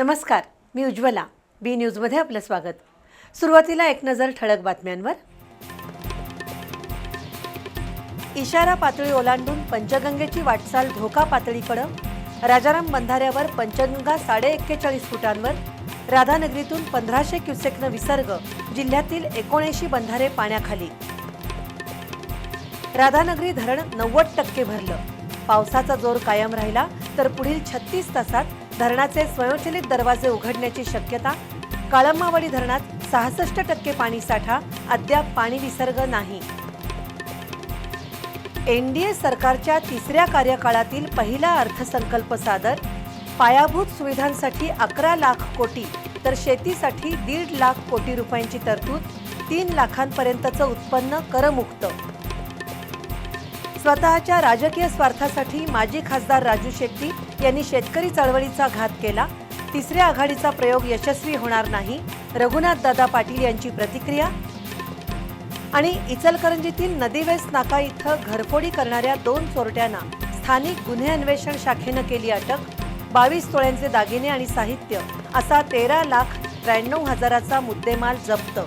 नमस्कार मी उज्ज्वला. बी न्यूजमध्ये आपलं स्वागत. सुरुवातीला एक नजर ठळक बातम्यांवर. इशारा पातळी ओलांडून पंचगंगेची वाटचाल धोका पातळीकडं. राजाराम बंधाऱ्यावर पंचगंगा साडे एक्केचाळीस फुटांवर. राधानगरीतून पंधराशे क्युसेकनं विसर्ग जिल्ह्यातील एकोणऐंशी बंधारे पाण्याखाली. राधानगरी धरण नव्वद टक्के भरलं. पावसाचा जोर कायम राहिला तर पुढील छत्तीस तासात धरणाचे स्वयंचलित दरवाजे उघडण्याची शक्यता कळंबावडी धरणात सहासष्ट टक्के पाणीसाठा अद्याप पाणी विसर्ग नाही. एनडीए सरकारच्या तिसऱ्या कार्यकाळातील पहिला अर्थसंकल्प सादर पायाभूत सुविधांसाठी अकरा लाख कोटी तर शेतीसाठी दीड लाख कोटी रुपयांची तरतूद तीन लाखांपर्यंतचं उत्पन्न करमुक्त. स्वतःच्या राजकीय स्वार्थासाठी माजी खासदार राजू शेट्टी यांनी शेतकरी चळवळीचा घात केला. तिसऱ्या आघाडीचा प्रयोग यशस्वी होणार नाही. रघुनाथ दादा पाटील यांची प्रतिक्रिया? आणि इचलकरंजीतील नदीवेस नाका इथं घरफोडी करणाऱ्या दोन चोरट्यांना स्थानिक गुन्हे अन्वेषण शाखेनं केली अटक. बावीस तोळ्यांचे दागिने आणि साहित्य असा तेरा लाख त्र्याण्णव हजाराचा मुद्देमाल जप्त.